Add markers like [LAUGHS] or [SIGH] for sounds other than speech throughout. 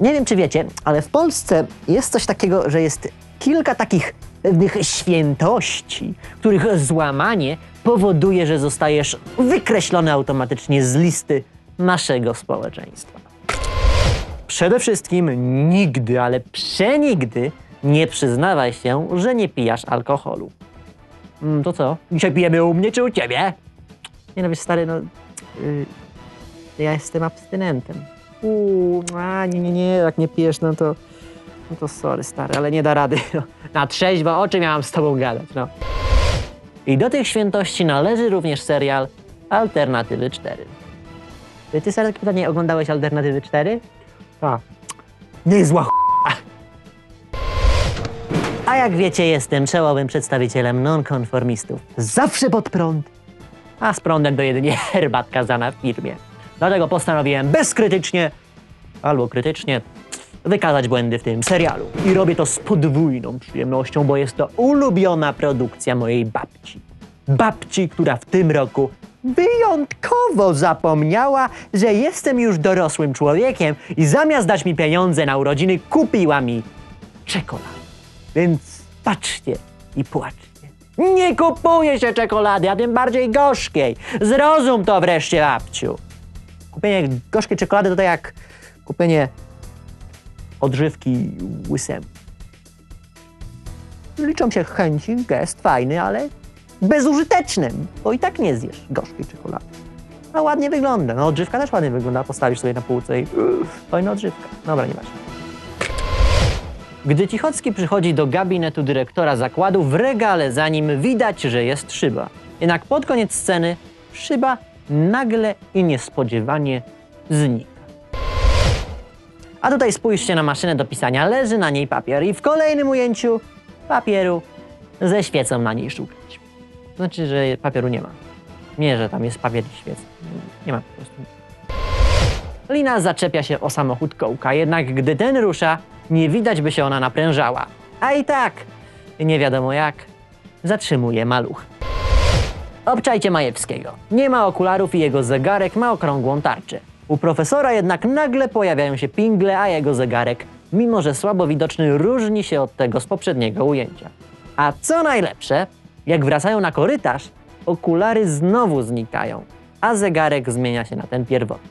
Nie wiem, czy wiecie, ale w Polsce jest coś takiego, że jest kilka takich pewnych świętości, których złamanie powoduje, że zostajesz wykreślony automatycznie z listy naszego społeczeństwa. Przede wszystkim nigdy, ale przenigdy nie przyznawaj się, że nie pijasz alkoholu. Mm, to co? Dzisiaj pijemy u mnie czy u ciebie? Nie no wiesz, stary, no... y, ja jestem abstynentem. Uuu, a nie, nie, nie, jak nie pijesz, no to... No to sorry, stary, ale nie da rady. [LAUGHS] No. Na trzeźwo oczy miałam z tobą gadać, no. I do tych świętości należy również serial Alternatywy 4. Ty, ty Sarek, pytanie, oglądałeś Alternatywy 4? A. Niezła ch**a. A jak wiecie, jestem czołowym przedstawicielem nonkonformistów. Zawsze pod prąd. A z prądem to jedynie [LAUGHS] herbatka zana w firmie. Dlatego postanowiłem bezkrytycznie albo krytycznie wykazać błędy w tym serialu. I robię to z podwójną przyjemnością, bo jest to ulubiona produkcja mojej babci. Babci, która w tym roku wyjątkowo zapomniała, że jestem już dorosłym człowiekiem i zamiast dać mi pieniądze na urodziny, kupiła mi czekoladę. Więc patrzcie i płaczcie. Nie kupuje się czekolady, a tym bardziej gorzkiej. Zrozum to wreszcie, babciu. Kupienie gorzkiej czekolady to tak jak kupienie odżywki łysemu. Liczą się chęci, gest fajny, ale bezużytecznym, bo i tak nie zjesz gorzkiej czekolady. A ładnie wygląda. No odżywka też ładnie wygląda. Postawisz sobie na półce i uff, fajna odżywka. Dobra, nieważne. Gdy Cichocki przychodzi do gabinetu dyrektora zakładu, w regale za nim widać, że jest szyba. Jednak pod koniec sceny szyba nagle i niespodziewanie znika. A tutaj spójrzcie na maszynę do pisania. Leży na niej papier i w kolejnym ujęciu papieru ze świecą na niej szukać. Znaczy, że papieru nie ma. Nie, że tam jest papier i świec. Nie ma po prostu. Lina zaczepia się o samochód kołka, jednak gdy ten rusza, nie widać by się ona naprężała. A i tak, nie wiadomo jak, zatrzymuje maluch. Obczajcie Majewskiego. Nie ma okularów i jego zegarek ma okrągłą tarczę. U profesora jednak nagle pojawiają się pingle, a jego zegarek, mimo że słabo widoczny, różni się od tego z poprzedniego ujęcia. A co najlepsze, jak wracają na korytarz, okulary znowu znikają, a zegarek zmienia się na ten pierwotny.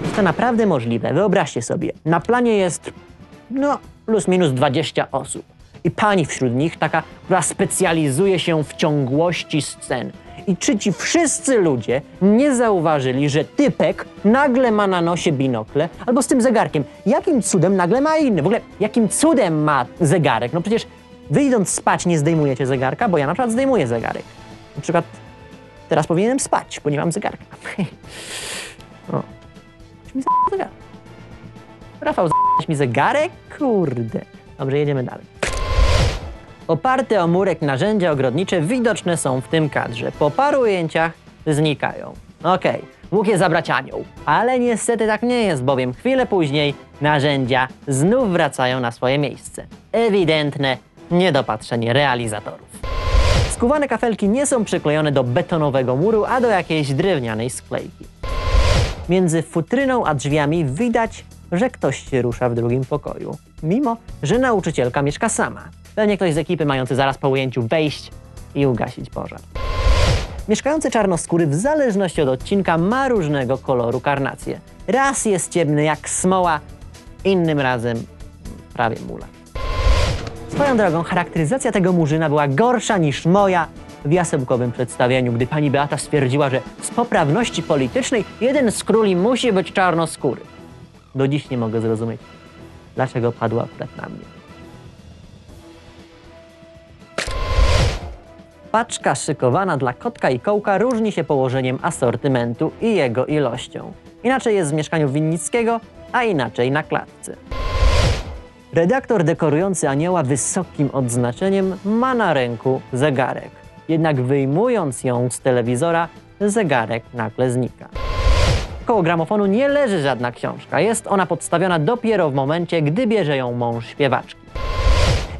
Jest to naprawdę możliwe. Wyobraźcie sobie, na planie jest, no, plus minus 20 osób. I pani wśród nich, taka, która specjalizuje się w ciągłości scen. I czy ci wszyscy ludzie nie zauważyli, że typek nagle ma na nosie binokle albo z tym zegarkiem? Jakim cudem nagle ma inny? W ogóle, jakim cudem ma zegarek? No przecież wy idąc spać nie zdejmujecie zegarka, bo ja na przykład zdejmuję zegarek. Na przykład teraz powinienem spać, bo nie mam zegarka. [LAUGHS] o. Czy mi zegarek? Rafał, z- mi zegarek? Kurde. Dobrze, jedziemy dalej. Oparte o murek narzędzia ogrodnicze widoczne są w tym kadrze. Po paru ujęciach znikają. Okej, mógł je zabrać anioł, ale niestety tak nie jest, bowiem chwilę później narzędzia znów wracają na swoje miejsce. Ewidentne niedopatrzenie realizatorów. Skuwane kafelki nie są przyklejone do betonowego muru, a do jakiejś drewnianej sklejki. Między futryną a drzwiami widać, że ktoś się rusza w drugim pokoju, mimo że nauczycielka mieszka sama. Pewnie ktoś z ekipy mający zaraz po ujęciu wejść i ugasić pożar. Mieszkający czarnoskóry w zależności od odcinka ma różnego koloru karnację. Raz jest ciemny jak smoła, innym razem prawie mula. Swoją drogą, charakteryzacja tego murzyna była gorsza niż moja w jasełkowym przedstawieniu, gdy pani Beata stwierdziła, że z poprawności politycznej jeden z króli musi być czarnoskóry. Do dziś nie mogę zrozumieć, dlaczego padła akurat na mnie. Paczka szykowana dla kotka i kołka różni się położeniem asortymentu i jego ilością. Inaczej jest w mieszkaniu Winnickiego, a inaczej na klatce. Redaktor dekorujący anioła wysokim odznaczeniem ma na ręku zegarek. Jednak wyjmując ją z telewizora, zegarek nagle znika. Koło gramofonu nie leży żadna książka. Jest ona podstawiona dopiero w momencie, gdy bierze ją mąż śpiewaczki.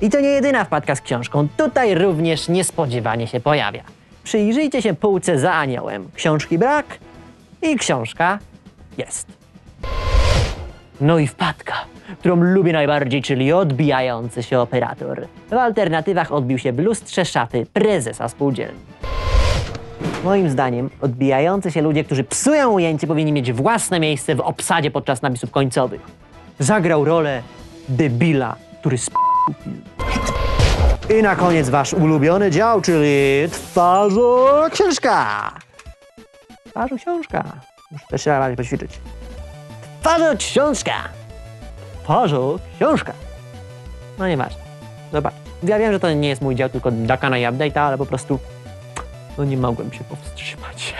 I to nie jedyna wpadka z książką. Tutaj również niespodziewanie się pojawia. Przyjrzyjcie się półce za aniołem. Książki brak i książka jest. No i wpadka, którą lubię najbardziej, czyli odbijający się operator. W alternatywach odbił się w lustrze szaty prezesa spółdzielni. Moim zdaniem odbijający się ludzie, którzy psują ujęcie, powinni mieć własne miejsce w obsadzie podczas napisów końcowych. Zagrał rolę debila, który sp... I na koniec wasz ulubiony dział, czyli twarzu książka. Twarzu książka. Muszę też się bardziej poćwiczyć. Twarzu książka. Twarzu książka. No nieważne. Zobacz. Ja wiem, że to nie jest mój dział, tylko Dakana i Update'a, ale po prostu no nie mogłem się powstrzymać.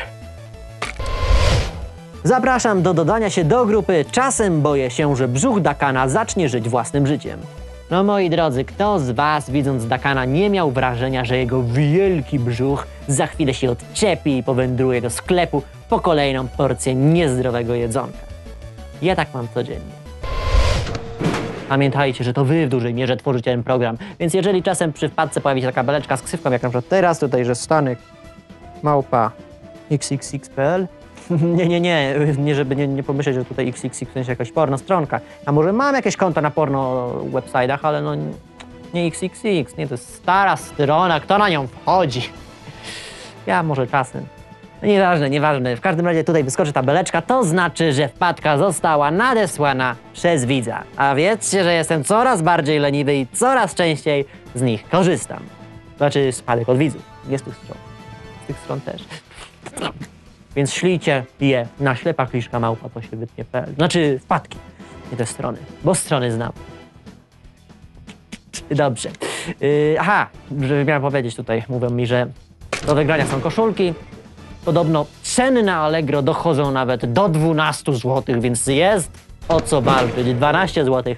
Zapraszam do dodania się do grupy Czasem boję się, że brzuch Dakana zacznie żyć własnym życiem. No moi drodzy, kto z was widząc Dakana nie miał wrażenia, że jego wielki brzuch za chwilę się odczepi i powędruje do sklepu po kolejną porcję niezdrowego jedzonka? Ja tak mam codziennie. Pamiętajcie, że to wy w dużej mierze tworzycie ten program, więc jeżeli czasem przy wpadce pojawi się taka beleczka z ksywką, jak na przykład teraz tutaj, że Stanek małpa xxx.pl [LAUGHS] nie, nie, nie, nie żeby nie, nie pomyśleć, że tutaj xxx w sensie jakaś porno stronka. A może mam jakieś konta na porno website'ach, ale no nie xxx, nie, to jest stara strona, kto na nią wchodzi? Ja może czasem. No nieważne, nieważne. W każdym razie tutaj wyskoczy ta beleczka, to znaczy, że wpadka została nadesłana przez widza. A wiedzcie, że jestem coraz bardziej leniwy i coraz częściej z nich korzystam. Znaczy spadek od widzów. Jest tych stron. Z tych stron też. Więc ślijcie je na ślepa kliszka małpa, to się wytnie.pl. Znaczy wpadki, nie te strony, bo strony znam. Dobrze. Yy, aha, że miałem powiedzieć tutaj, mówią mi, że do wygrania są koszulki. Podobno ceny na Allegro dochodzą nawet do 12 zł, więc jest o co walczyć. 12 zł.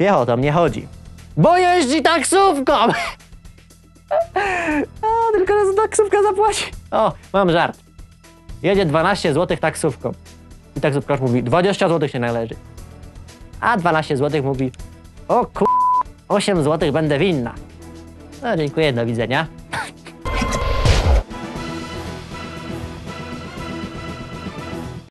Wie o to mnie chodzi. Bo jeździ taksówką! [LAUGHS] A, tylko raz taksówka zapłaci. O, mam żart. Jedzie 12 zł taksówką. I taksówkarz mówi, 20 zł się należy. A 12 zł mówi, o kur... 8 zł będę winna. No dziękuję, do widzenia.